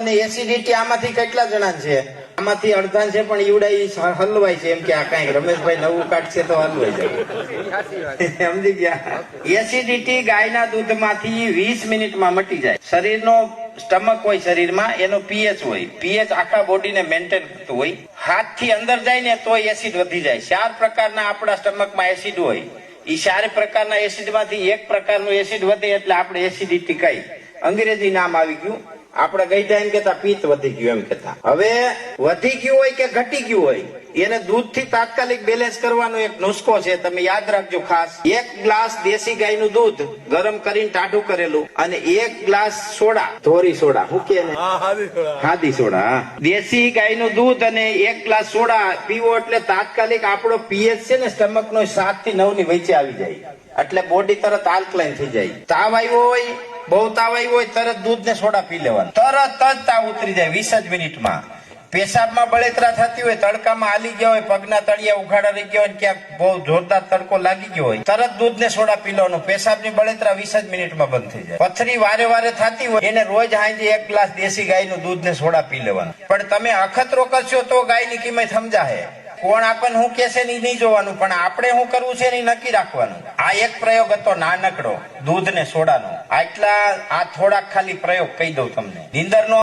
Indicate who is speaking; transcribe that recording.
Speaker 1: અને એસિડિટી આમાંથી કેટલા જણા છે? આમાંથી અડધા છે, પણ ઈવડા હલવાય છે એમ કે આ કંઈક રમેશભાઈ નવું કાઢશે તો હલવાય જાય સમજી ગયા? એસિડિટી ગાયના દૂધમાંથી વીસ મિનિટમાં મટી જાય. શરીરનો સ્ટમક હોય શરીરમાં, એનો પીએચ હોય. પીએચ આખા બોડીને મેન્ટેન કરતું હોય. હાથથી અંદર જાય ને તો એસિડ વધી જાય. ચાર પ્રકારના આપણા સ્ટમકમાં એસિડ હોય. ઈ ચાર પ્રકારના એસિડમાંથી એક પ્રકારનું એસિડ વધે એટલે આપણે એસિડિટી કહી અંગ્રેજી નામ આવી ગયું. આપણે ગઈ ટાઈમ કેતા પિત્ત વધી ગયું એમ કેતા હવે વધી ગયું હોય કે ઘટી ગયું હોય એને દૂધથી તાત્કાલિક બેલેન્સ કરવાનો એક નુસ્ખો છે તમે યાદ રાખજો ખાસ. એક ગ્લાસ દેશી ગાયનું દૂધ ગરમ કરીને ટાઢું કરેલું અને એક ગ્લાસ સોડા ધોરી સોડા હું કે? ખાદી સોડા. દેશી ગાયનું દૂધ અને એક ગ્લાસ સોડા પીવો એટલે તાત્કાલિક આપણો પીએચ છે ને સ્ટમક નો સાતથી નવની વચ્ચે આવી જાય. એટલે બોડી તરત આલ્કલાઇન થઈ જાય. તાવ આવ્યો હોય બહુ તાવ આવ્યો હોય તરત દૂધ ને સોડા પી લેવાનું. તરત જ તાવ ઉતરી જાય વીસ જ મિનિટમાં. પેશાબમાં બળેતરા થતી હોય, તડકામાં હાલી ગયા હોય, પગના તળિયા ઉઘાડા રહી ગયા હોય ક્યાંક બહુ જોરદાર તડકો લાગી ગયો હોય, તરત દૂધ ને સોડા પી લેવાનું. પેશાબની બળેતરા વીસ જ મિનિટમાં બંધ થઈ જાય. પથરી વારે વારે થતી હોય, એને રોજ હાંજે એક ગ્લાસ દેશી ગાયનું દૂધ ને સોડા પી લેવાનું. પણ તમે અખતરો કરશો તો ગાયની કિંમત સમજાશે. કોણ આપણને હું કે છે ને ઈ નહીં જોવાનું, પણ આપણે શું કરવું છે નહીં નક્કી રાખવાનું. આ એક પ્રયોગ હતો નાનકડો દૂધ ને સોડાનો. આટલા, આ થોડાક ખાલી પ્રયોગ કહી દઉં તમને. નીંદર નો